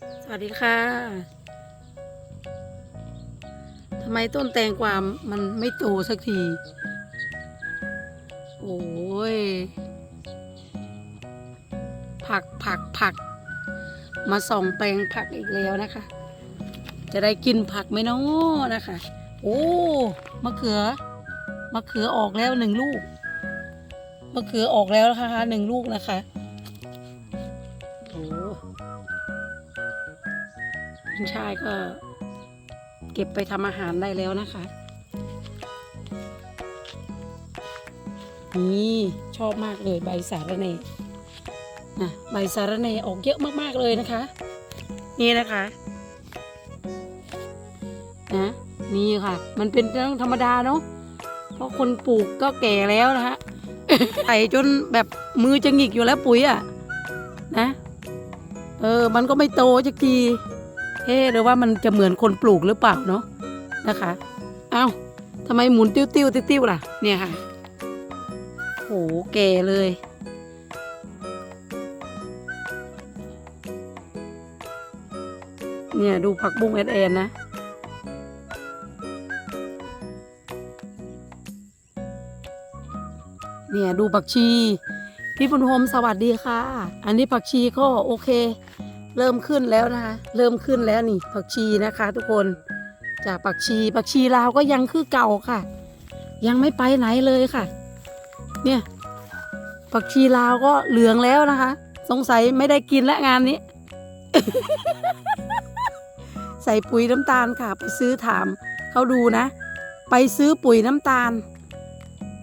สวัสดีค่ะทำไมต้นแตงกวามันไม่โตสักที โอ้ย ผักผักผัก มาส่องแปลงผักอีกแล้วนะคะ จะได้กินผักไหมเนาะนะคะ โอ้มะเขือมะเขือออกแล้วหนึ่งลูกมะเขือออกแล้วนะคะหนึ่งลูกนะคะ คุณชายก็ เก็บไปทำอาหารได้แล้วนะคะ นี่ชอบมากเลยใบสาระเนนะใบสาระเนออกเยอะมากๆเลยนะคะ นี่นะคะนะนี่ค่ะ มันเป็นเรื่องธรรมดาเนาะเพราะคนปลูกก็แก่แล้วนะคะใส่จนแบบมือจะหงิกอยู่แล้วปุ๋ยอะ่ะนะ เออ มันก็ไม่โตสักที เฮ้หรือว่ามันจะเหมือนคนปลูกหรือเปล่าเนาะนะคะ เอ้าทำไมหมุนติ้วติ้วติ้วติ้วล่ะ เนี่ยค่ะโหแก่เลย เนี่ยดูผักบุ้งแอดแอนนะเนี่ยดูผักชี พี่บุญโฮมสวัสดีค่ะ อันนี้ผักชีก็โอเค เริ่มขึ้นแล้วนะคะเริ่มขึ้นแล้วนี่ผักชีนะคะ ทุกคนจากผักชีผักชีลาวก็ยังคือเก่าค่ะ ยังไม่ไปไหนเลยค่ะ เนี่ยผักชีลาวก็เหลืองแล้วนะคะ สงสัยไม่ได้กินและงานนี้ ใส่ปุ๋ยน้ำตาลค่ะ ไปซื้อถามเขาดูนะ ไปซื้อปุ๋ยน้ำตาล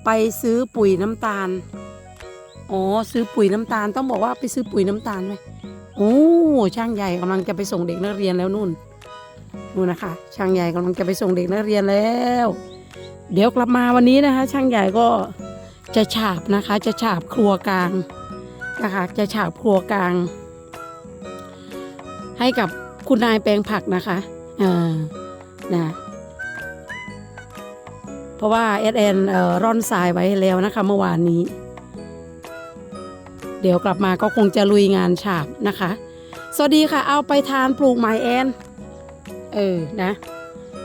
ไปซื้อปุ๋ยน้ำตาลอ๋อซื้อปุ๋ยน้ำตาลต้องบอกว่าไปซื้อปุ๋ยน้ำตาลไหม โอ้ช่างใหญ่กำลังจะไปส่งเด็กนักเรียนแล้วนู่นนู่นนะคะ ช่างใหญ่กำลังจะไปส่งเด็กนักเรียนแล้ว เดี๋ยวกลับมาวันนี้นะคะ ช่างใหญ่ก็จะฉาบนะคะ จะฉาบครัวกลางนะคะ จะฉาบครัวกลาง ให้กับคุณนายแปลงผักนะคะเออนะเพราะว่าเอสแอนร่อนทรายไว้แล้วนะคะ เมื่อวานนี้ เดี๋ยวกลับมาก็คงจะลุยงานฉาบนะคะ สวัสดีค่ะ เอาไปทานปลูกไม้แอน เออนะ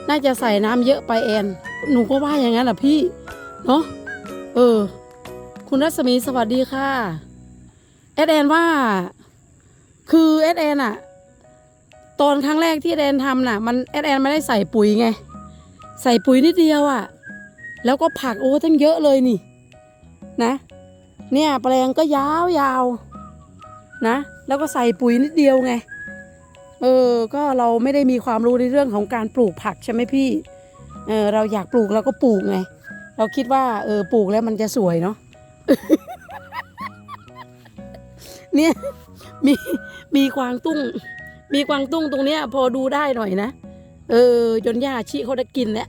น่าจะใส่น้ำเยอะไปแอน หนูก็ว่าอย่างนั้นแหละพี่ เนาะเออ คุณรัศมีสวัสดีค่ะเอสแอนว่า คือเอสแอนอะตอนครั้งแรกที่แอนทำน่ะ มันเอสแอนไม่ได้ใส่ปุ๋ยไง ใส่ปุ๋ยนิดเดียวอะแล้วก็ผักโอ้ตั้งเยอะเลยนี่ นะ เนี่ยแปลงก็ยาวยาวๆนะ แล้วก็ใส่ปุ๋ยนิดเดียวไง เออ ก็เราไม่ได้มีความรู้ในเรื่องของการปลูกผักใช่ไหมพี่ เออ เราอยากปลูกเราก็ปลูกไง เราคิดว่า เออ ปลูกแล้วมันจะสวยเนาะ เนี่ย มี มีกวางตุ้ง มีกวางตุ้งตรงเนี้ย พอดูได้หน่อยนะ เออ จนย่าชีเขาได้กินแล้ว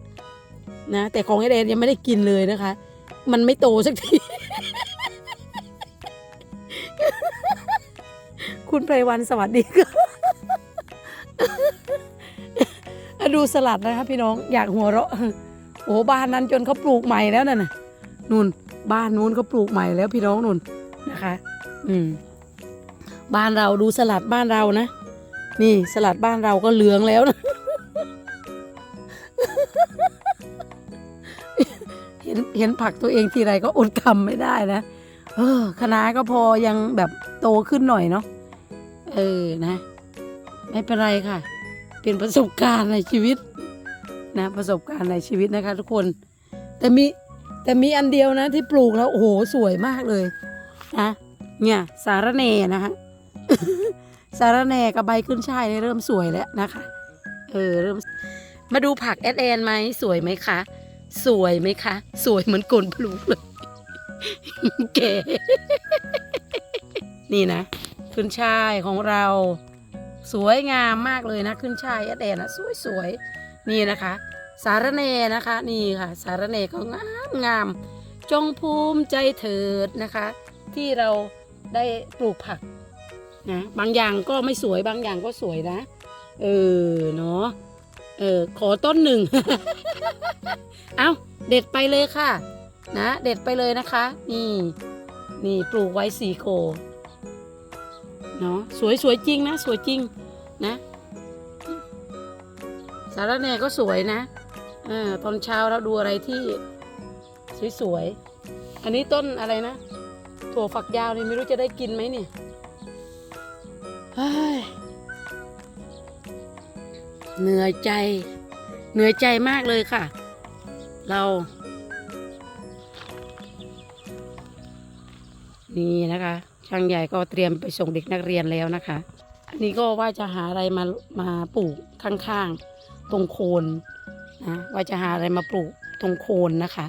นะ แต่ของไอเดนยังไม่ได้กินเลยนะคะ มันไม่โตสักที คุณไพรวันสวัสดีค่ะดูสลัดนะคะพี่น้องอยากหัวเราะโอ้บ้านนั้นจนเขาปลูกใหม่แล้วน่ะนะนู่นบ้านนู้นเขาปลูกใหม่แล้วพี่น้องนู่นนะคะ อืม บ้านเราดูสลัดบ้านเรานะนี่สลัดบ้านเราก็เหลืองแล้วนะเห็นเห็นผักตัวเองทีไรก็อดคำไม่ได้นะ เออคณะก็พอยังแบบโตขึ้นหน่อยเนาะ เออนะ ไม่เป็นไรค่ะ เป็นประสบการณ์ในชีวิต นะ ประสบการณ์ในชีวิตนะคะ ทุกคน แต่มีแต่มีอันเดียวนะ ที่ปลูกแล้วโอ้โหสวยมากเลยนะเนี่ยสาระเนนะคะสารแหน่กับใบขึ้นช่ายเริ่มสวยแล้วนะคะ เออเริ่ม มาดูผักแอดแอนไหมสวยไหมคะ สวยไหมคะ สวยเหมือนกลปลูกเลยเก๋นี่นะ ขึ้นช่ายของเราสวยงามมากเลยนะ ขึ้นช่ายแอดแอนนะสวยสวยๆนี่นะคะ สารเนนะคะ นี่ค่ะ สารเนก็งามงามจงภูมิใจเถิดนะคะ ที่เราได้ปลูกผักนะบางอย่างก็ไม่สวยบางอย่างก็สวยนะ เออเนาะเออขอต้นหนึ่ง เอาเด็ดไปเลยค่ะ นะ เด็ดไปเลยนะคะ นี่ นี่ปลูกไว้สี่โค เนาะสวยสวยจริงนะสวยจริงนะสารแหน่ก็สวยนะเออตอนเช้าเราดูอะไรที่สวยๆอันนี้ต้นอะไรนะ ถั่วฝักยาวนี่ไม่รู้จะได้กินไหมเนี่ยเฮ้ยเหนื่อยใจ เหนื่อยใจมากเลยค่ะ เรานี่นะคะ ช่างใหญ่ก็เตรียมไปส่งเด็กนักเรียนแล้วนะคะ อันนี้ก็ว่าจะหาอะไรมามาปลูกข้างๆ ตรงโคนนะว่าจะหาอะไรมาปลูกตรงโคนนะคะ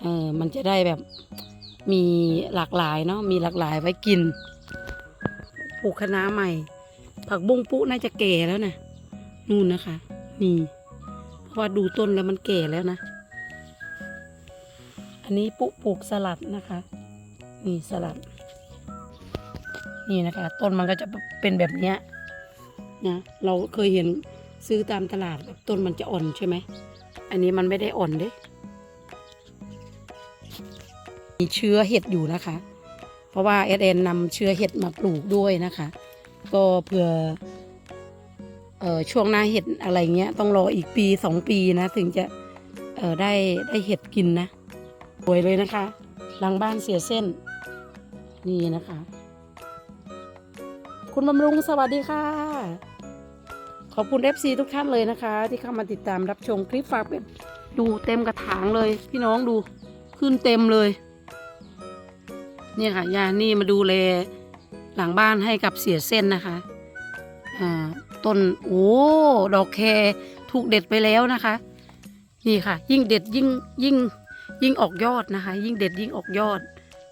เออมันจะได้แบบมีหลากหลายเนาะมีหลากหลายไว้กิน ปลูกคะน้าใหม่ ผักบุ้งปุ๊น่าจะแก่แล้วนะนู่นนะคะ นี่เพราะว่าดูต้นแล้วมันแก่แล้วนะ อันนี้ปุ๊ปลูกสลัดนะคะ นี่สลัด นี่นะคะ ต้นมันก็จะเป็นแบบเนี้ยนะเราเคยเห็นซื้อตามตลาดแบบต้นมันจะอ่อนใช่ไหม อันนี้มันไม่ได้อ่อนเด้มีเชื้อเห็ดอยู่นะคะ เพราะว่าเอสเอ็นนำเชื้อเห็ดมาปลูกด้วยนะคะ ก็เผื่อเออช่วงหน้าเห็ดอะไรเงี้ย ต้องรออีกปีสองปีนะ ถึงจะเออได้ได้เห็ดกินนะสวยเลยนะคะหลังบ้านเสียเส้น นี่นะคะ คุณบำรุงสวัสดีค่ะ ขอบคุณ FC ทุกท่านเลยนะคะ ที่เข้ามาติดตามรับชมคลิปฝากเป็ดดูเต็มกระถางเลย พี่น้องดูขึ้นเต็มเลย เนี่ยค่ะยานี่มาดูแลหลังบ้านให้กับเสียเส้นนะคะอ่าต้นโอ้ดอกแคถูกเด็ดไปแล้วนะคะ นี่ค่ะ ยิ่งเด็ดยิ่งยิ่งยิ่งออกยอดนะคะ ยิ่งเด็ดยิ่งออกยอด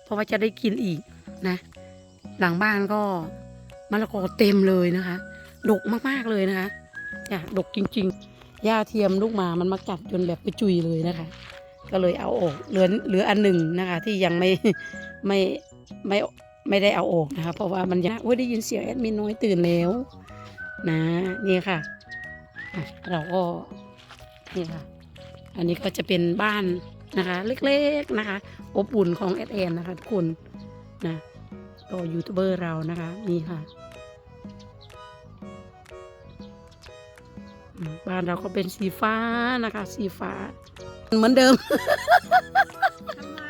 เพราะว่าจะได้กินอีกนะ หลังบ้านก็ มะละกอเต็มเลยนะคะ ดกมากๆเลยนะคะจ้ะดกจริงๆหญ้าเทียมลูกหมามันมากัดจนแบบไปจุยเลยนะคะ ก็เลยเอาออกเหลือเหลืออันหนึ่งนะคะ ที่ยังไม่ไม่ไม่ไม่ได้เอาออกนะคะ เพราะว่ามันยากว่าได้ยินเสียงแอดมินน้อยตื่นแล้วนะนี่ค่ะอะ เราก็นี่ค่ะ อันนี้ก็จะเป็นบ้านนะคะ เล็กๆนะคะ อบอุ่นของแอดแอนนะคะทุกคนนะ ก็ยูทูบเบอร์เรานะคะนี่ค่ะอืมบ้านเราก็เป็นสีฟ้านะคะ สีฟ้า เหมือนเดิมทำไม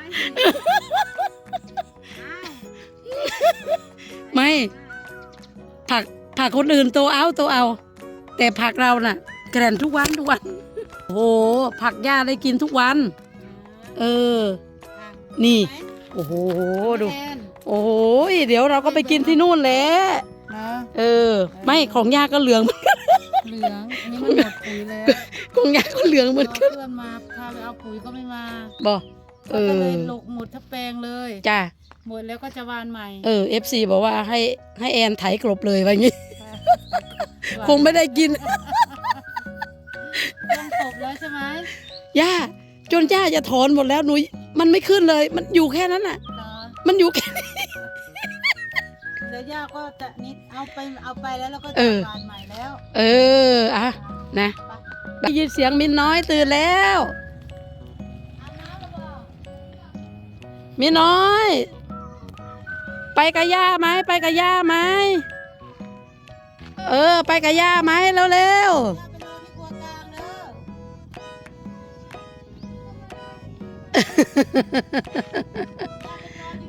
ไม่ ผักผักคนอื่นโตเอาโตเอา แต่ผักเราน่ะ แกรนทุกวันทุกวันโอ้โห ผักหญ้าได้กินทุกวัน เออ นี่ โอ้โห ดูแอน โอ้โหเดี๋ยวเราก็ไปกินที่นู่นแหละนะเออ ไม่ของย่าก็เหลือง เหลืองอันนี้มันหมดปุ๋ยแล้วของย่าก็เหลืองเหมือนรอกัน เพื่อนมาพาไปเอาปุ๋ยก็ไม่มาบอกเอก็เลอยหลกหมดทั้งแปลงเลยจ้าหมดแล้วก็จะหวานใหม่เออเอฟซีบอกว่าให้ให้แอนไถกลบเลยว่างี้ คงไม่ได้กิน ต้องตบแล้วใช่ไหมย่าจนย่าจะถอนหมดแล้วหนูมันไม่ขึ้นเลย มันอยู่แค่นั้นน่ะ เหรอมันอยู่แค่เดี๋ยวย่าก็จะนิดเอาไปเอาไปแล้วแล้วก็เอจะอหวานใหม่แล้ว เอออะนะได้ยินเสียงมินน้อยตื่นแล้วอาบน้ำหรือเปล่ามินน้อย ไปกับย่าไหมไปกับย่าไหมเออ ไปกับย่าไหมเร็วย่าไปรอที่ครัวกลางเด้อๆ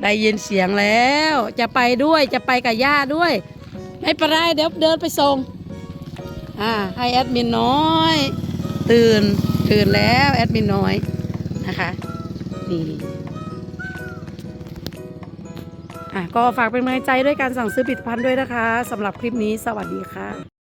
ได้ยินเสียงแล้ว จะไปด้วยจะไปกับย่าด้วย ไม่เป็นไรเดี๋ยวเดินไปส่งอ่าให้แอดมินน้อย ตื่นตื่นแล้วแอดมินน้อยนะคะนี่อะก็ฝากเป็นกำลังใจด้วยการสั่งซื้อผลิตภัณฑ์ด้วยนะคะสำหรับคลิปนี้สวัสดีค่ะ